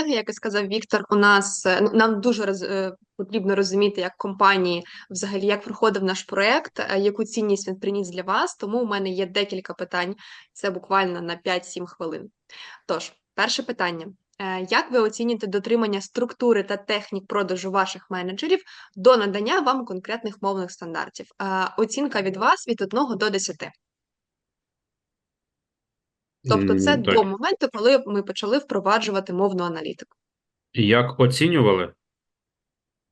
колеги, як і сказав Віктор, у нас е, ну, нам дуже роз, е, потрібно розуміти, як компанії, взагалі, як проходив наш проект, е, яку цінність він приніс для вас. Тому у мене є декілька питань. Це буквально на 5-7 хвилин. Тож, перше питання. Як ви оцінюєте дотримання структури та технік продажу ваших менеджерів до надання вам конкретних мовних стандартів? Оцінка від вас від 1 до 10. Тобто, це так. до моменту, коли ми почали впроваджувати мовну аналітику. Як оцінювали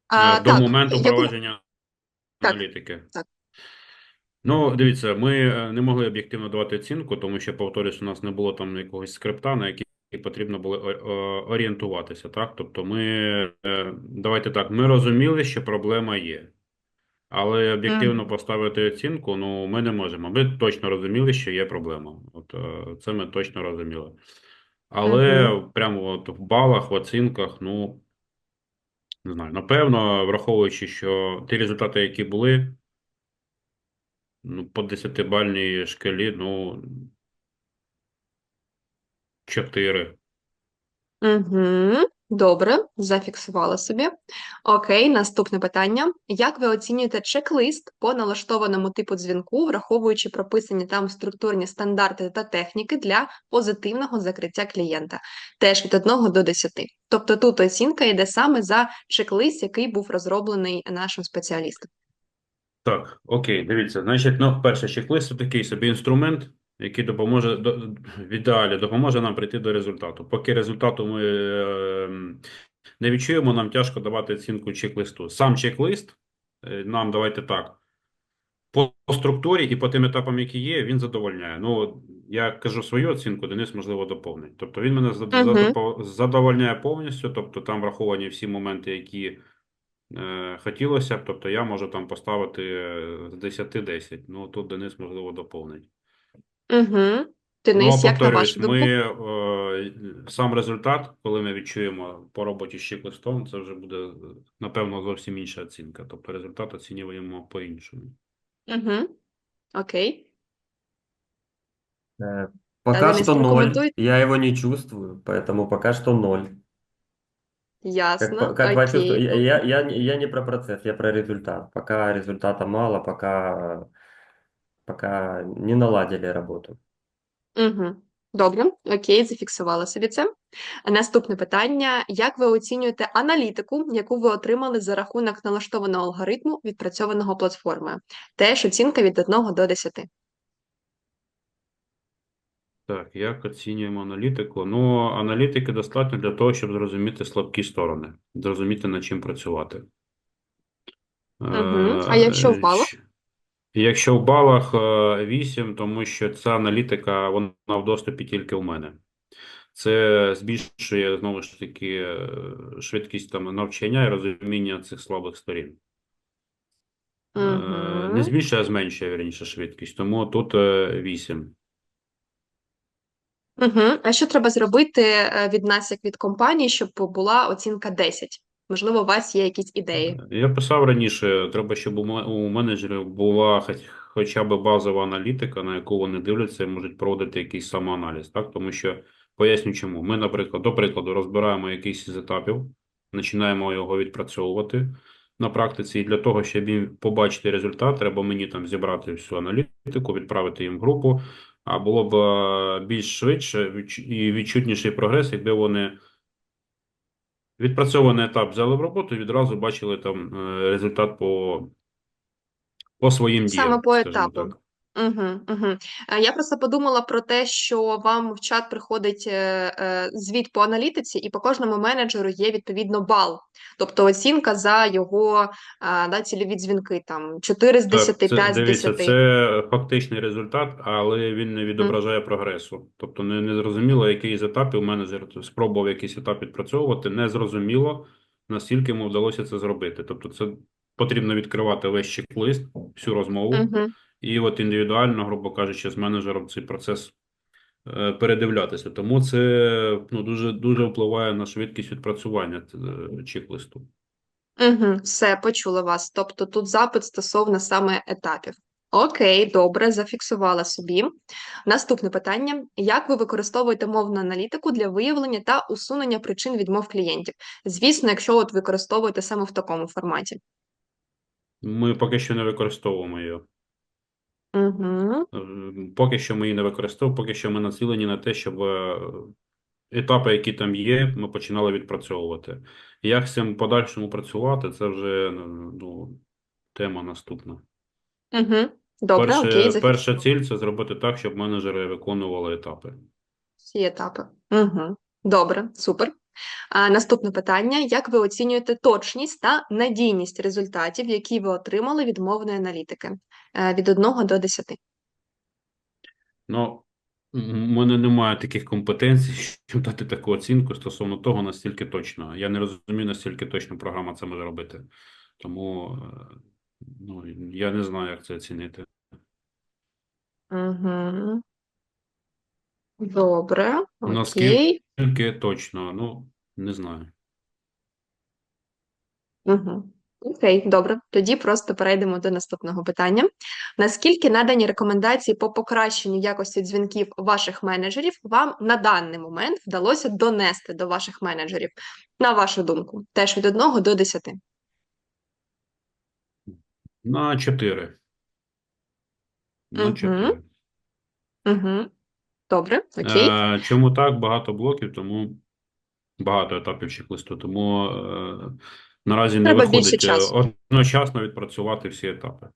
А, е, до так, моменту яку- провадження аналітики? так. Ну, дивіться, ми е, не могли об'єктивно давати оцінку, тому що, повторюсь, у нас не було там якогось скрипта, на який потрібно було орієнтуватися. Так? Тобто, ми е, давайте так, ми розуміли, що проблема є. Але об'єктивно поставити оцінку, ну, ми не можемо. Ми точно розуміли, що є проблема. От е, це ми точно розуміли. Але прямо от в балах, в оцінках, ну не знаю, напевно, враховуючи, що ті результати, які були, ну, по 10-бальній шкалі, ну 4. Угу. Добре, зафіксувала собі. Окей, наступне питання. Як ви оцінюєте чек-лист по налаштованому типу дзвінку, враховуючи прописані там структурні стандарти та техніки для позитивного закриття клієнта? Теж від 1 до 10. Тобто тут оцінка йде саме за чек-лист, який був розроблений нашим спеціалістом. Так, окей, дивіться. Значить, ну, перше, чек-лист це такий собі інструмент, який допоможе до, в ідеалі допоможе нам прийти до результату. Поки результату ми е, не відчуємо, нам тяжко давати оцінку чек-листу. Сам чек-лист, е, нам давайте так. По структурі і по тим етапам, які є, він задовольняє. Ну, я кажу свою оцінку, Денис, можливо, доповнить. Тобто він мене зад- Мгм. задовольняє повністю, тобто там враховані всі моменти, які е, хотілося б. Тобто я можу там поставити е, з 10 10. Ну, тут Денис, можливо, доповнить. Угу. Денис, як на повторюсь, вашу думку? ми е, сам результат, коли ми відчуємо по роботі з чек-листом, це вже буде, е, напевно, зовсім інша оцінка. Тобто результат оцінюємо по-іншому. Угу. Окей. Э, Пока Денис, что ноль. прокомментуй. Я его не чувствую, поэтому пока что ноль. Как, Ясно. как почувствую. Окей. Я, я, я, не- я не про процесс, я про результат. Пока результата мало, пока, пока не наладили работу. Угу. Добре, окей, зафіксувала собі це. Наступне питання: як ви оцінюєте аналітику, яку ви отримали за рахунок налаштованого алгоритму, відпрацьованого платформою? Теж оцінка від 1 до 10. Так, як оцінюємо аналітику? Ну, аналітики достатньо для того, щоб зрозуміти слабкі сторони, зрозуміти, над чим працювати. Мгм. А якщо в Е, Якщо в балах е, 8, тому що ця аналітика, вона в доступі тільки у мене. Це збільшує, знову ж таки, е, швидкість там навчання і розуміння цих слабих сторін. Е, Не збільшує, а зменшує, вірніше, швидкість. Тому тут е, 8. Угу. А що треба зробити е, від нас, як від компанії, щоб була оцінка 10? Можливо, у вас є якісь ідеї? Я писав раніше, треба, щоб у ме- менеджерів була хоч, хоча б базова аналітика, на яку вони дивляться і можуть проводити якийсь самоаналіз. Так? Тому що поясню чому. Ми, наприклад, до прикладу, розбираємо якийсь з етапів, починаємо його відпрацьовувати на практиці. І для того, щоб їм побачити результат, треба мені там зібрати всю аналітику, відправити їм в групу. А було б е, більш швидше і відчутніший прогрес, якби вони відпрацьований етап взяли в роботу і відразу бачили там е, результат по, по своїм Саме по так. Угу, угу. Я просто подумала про те, що вам в чат приходить е, е, звіт по аналітиці, і по кожному менеджеру є відповідно бал. Тобто оцінка за його да, цільові дзвінки, там 4 з 10, Так, це, 5 з 10. це фактичний результат, але він не відображає прогресу. Тобто не, не зрозуміло, який з етапів менеджер спробував якийсь етап відпрацьовувати, не зрозуміло, наскільки йому вдалося це зробити. Тобто це потрібно відкривати весь чек-лист, всю розмову, Угу. І от індивідуально, грубо кажучи, з менеджером цей процес е, передивлятися. Тому це ну, дуже, дуже впливає на швидкість відпрацювання е, чек-листу. Угу. Все, почула вас. Тобто тут запит стосовно саме етапів. Окей, добре, зафіксувала собі. Наступне питання: як ви використовуєте мовну аналітику для виявлення та усунення причин відмов клієнтів? Звісно, якщо от використовуєте саме в такому форматі. Ми поки що не використовуємо її. Угу. Поки що ми її не використовуємо, поки що ми націлені на те, щоб е, етапи, які там є, ми починали відпрацьовувати. Як з цим подальшому працювати, це вже ну, тема наступна. Угу. Добре, Перше, окей, перша ціль це зробити так, щоб менеджери виконували етапи. всі етапи. Угу. Добре, супер. А, наступне питання: як ви оцінюєте точність та надійність результатів, які ви отримали від мовної аналітики? Е, Від 1 до 10. Ну, у мене немає таких компетенцій, щоб дати таку оцінку стосовно того, наскільки точно. Я не розумію, наскільки точно програма це може робити. Тому е, ну, я не знаю, як це оцінити. Угу. Добре, Наскільки? окей. Тільки точно, ну, не знаю. Угу. Окей, добре. Тоді просто перейдемо до наступного питання. Наскільки надані рекомендації по покращенню якості дзвінків ваших менеджерів вам на даний момент вдалося донести до ваших менеджерів? На вашу думку, теж від 1 до 10. На 4. На. 4. Угу. Добре, окей. Е, чому так? Багато блоків, тому багато етапів чек-листу. Тому е, наразі не Треба більше виходить е, часу. одночасно відпрацювати всі етапи.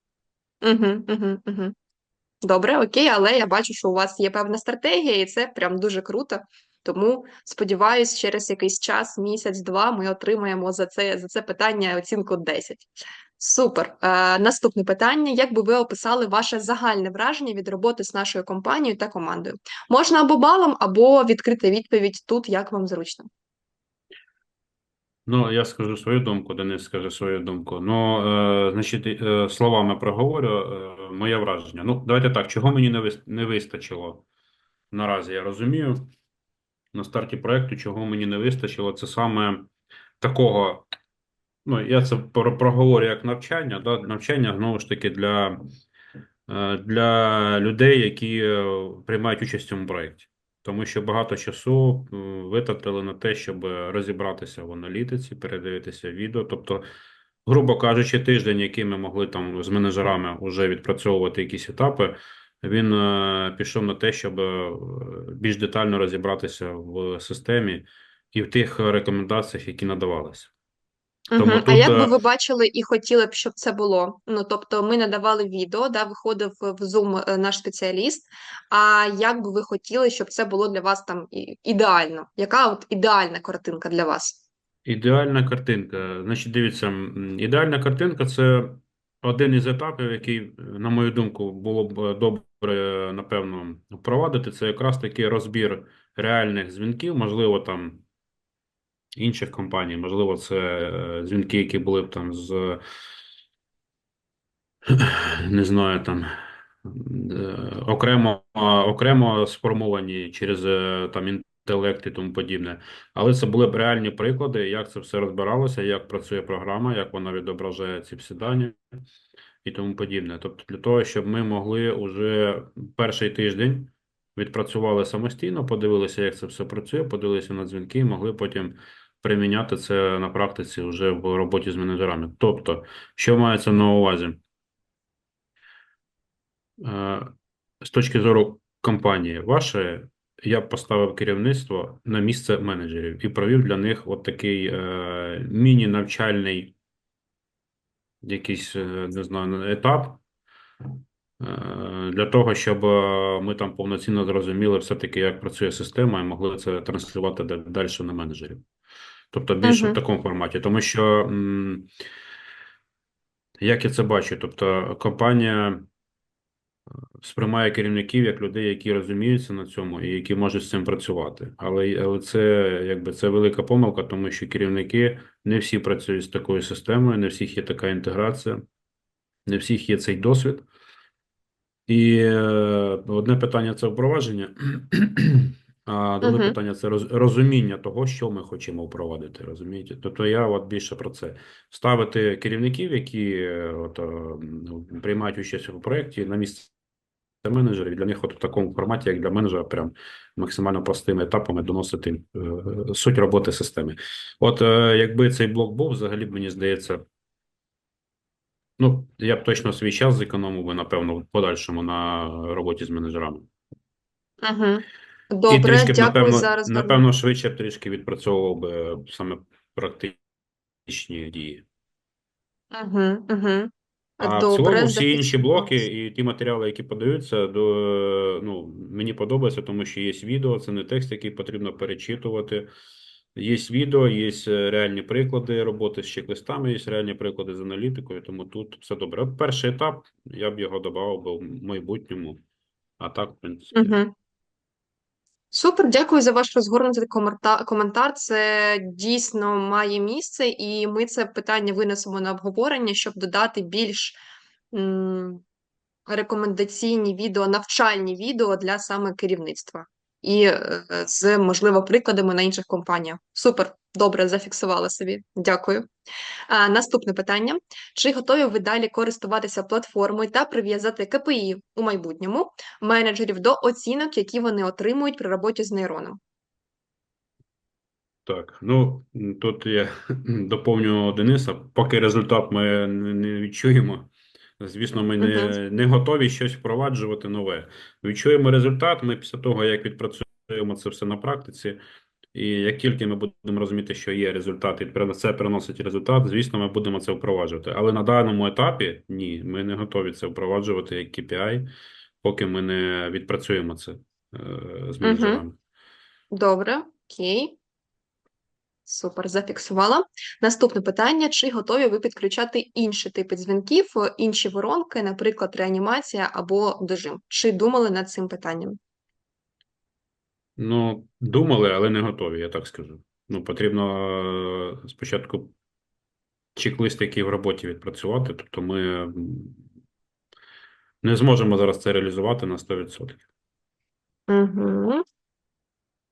Угу, угу, угу. Добре, окей, але я бачу, що у вас є певна стратегія, і це прям дуже круто. Тому сподіваюсь, через якийсь час, місяць-два, ми отримаємо за це, за це питання оцінку 10. Супер. Е, наступне питання: як би ви описали ваше загальне враження від роботи з нашою компанією та командою? Можна або балом, або відкрити відповідь тут, як вам зручно. Ну, я скажу свою думку, Денис скаже свою думку. Ну, е, значить, е, словами проговорю е, моє враження. Ну, давайте так, чого мені не, вис- не вистачило наразі, я розумію. На старті проекту, чого мені не вистачило, це саме такого. Ну, я це про- проговорю як навчання. Да? Навчання знову ж таки для, е, для людей, які е, приймають участь в цьому проєкті. Тому що багато часу витратили на те, щоб розібратися в аналітиці, передивитися відео. Тобто, грубо кажучи, тиждень, який ми могли там з менеджерами вже відпрацьовувати якісь етапи, він е, пішов на те, щоб е, більш детально розібратися в системі і в тих рекомендаціях, які надавалися. Тому Мгм. А як би е, ви бачили і хотіли б, щоб це було? Ну, тобто, ми надавали відео, да, виходив в Zoom е, наш спеціаліст. А як би ви хотіли, щоб це було для вас там ідеально? Яка от ідеальна картинка для вас? Ідеальна картинка. Значить, дивіться, ідеальна картинка це один із етапів, який, на мою думку, було б добре, напевно, впровадити. Це якраз такий розбір реальних дзвінків, можливо, там інших компаній, можливо, це е, дзвінки, які були б там з, не знаю, там е, окремо, окремо сформовані через е, там інтелект і тому подібне. Але це були б реальні приклади, як це все розбиралося, як працює програма, як вона відображає ці всі дані і тому подібне. Тобто, для того, щоб ми могли уже перший тиждень відпрацювали самостійно, подивилися, як це все працює, подивилися на дзвінки, і могли потім приміняти це на практиці вже в роботі з менеджерами. Тобто, що мається на увазі? Е, З точки зору компанії вашої, я поставив керівництво на місце менеджерів і провів для них от такий е, міні-навчальний якийсь, е, не знаю, етап е, для того, щоб ми там повноцінно зрозуміли все-таки, як працює система, і могли це транслювати далі на менеджерів. Тобто більше Мгм. в такому форматі. Тому що, як я це бачу, тобто компанія сприймає керівників як людей, які розуміються на цьому і які можуть з цим працювати. Але, але це якби це велика помилка, тому що керівники не всі працюють з такою системою, не всіх є така інтеграція, не всіх є цей досвід. І е, одне питання це впровадження, друге Мгм. питання це розуміння того, що ми хочемо впровадити. Розумієте? Тобто я от більше про це ставити керівників, які е, от, е, ну, приймають участь у проєкті на місце менеджерів. Для них от в такому форматі, як для менеджера, прям максимально простими етапами доносити е, суть роботи системи. От якби цей блок був, взагалі б мені здається. Ну, я б точно свій час зекономив би, напевно, в подальшому на роботі з менеджерами. Угу. І Добре, трішки б, дякую напевно, за розгорнення. напевно, швидше б трішки відпрацьовував би саме практичні дії. Угу, угу. А в цілому всі інші блоки і ті матеріали, які подаються, до, ну, мені подобається, тому що є відео, це не текст, який потрібно перечитувати. Є відео, є е, реальні приклади роботи з чек-листами, є реальні приклади з аналітикою, тому тут все добре. Перший етап, я б його додав би в майбутньому, а так, в принципі. Угу. Супер, дякую за ваш розгорнутий коментар. Це дійсно має місце, і ми це питання винесемо на обговорення, щоб додати більш рекомендаційні відео, навчальні відео для саме керівництва. І е, з, можливо, прикладами на інших компаніях. Супер, добре, зафіксувала собі. Дякую. А, наступне питання: чи готові ви далі користуватися платформою та прив'язати КПІ у майбутньому менеджерів до оцінок, які вони отримують при роботі з нейроном? Так, ну тут я доповню Дениса. Поки результат ми не не відчуємо. Звісно, ми не, не готові щось впроваджувати нове. Відчуємо результат. Ми після того, як відпрацюємо це все на практиці, і як тільки ми будемо розуміти, що є результат, і це приносить результат, звісно, ми будемо це впроваджувати. Але на даному етапі ні, ми не готові це впроваджувати як KPI, поки ми не відпрацюємо це е, з менеджерами. Добре, окей. Супер, зафіксувала. Наступне питання: чи готові ви підключати інші типи дзвінків, е, інші воронки, наприклад, реанімація або дожим? Чи думали над цим питанням? Ну, думали, але не готові, я так скажу. Ну, потрібно е, спочатку чек-лист, який в роботі відпрацювати, тобто ми не зможемо зараз це реалізувати на 100%. Угу.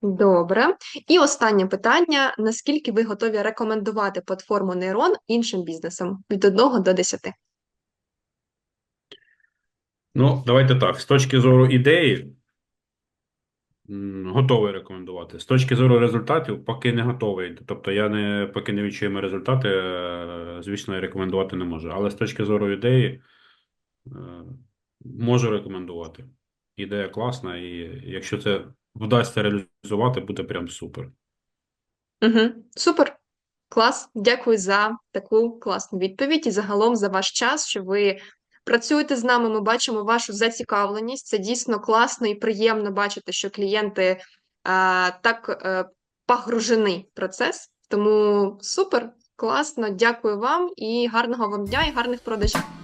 Добре. І останнє питання: наскільки ви готові рекомендувати платформу Нейрон іншим бізнесам від 1 до 10? Ну, давайте так. З точки зору ідеї, готовий рекомендувати. З точки зору результатів, поки не готовий. Тобто, я не поки не відчуємо результати, е, звісно, я рекомендувати не можу. Але з точки зору ідеї, е, можу рекомендувати. Ідея класна, і якщо це вдасться реалізувати, буде прям супер. Угу. Супер. Клас. Дякую за таку класну відповідь і загалом за ваш час, що ви працюєте з нами. Ми бачимо вашу зацікавленість. Це дійсно класно і приємно бачити, що клієнти е, так е, погружені в процес. Тому супер, класно. Дякую вам і гарного вам дня і гарних продажів.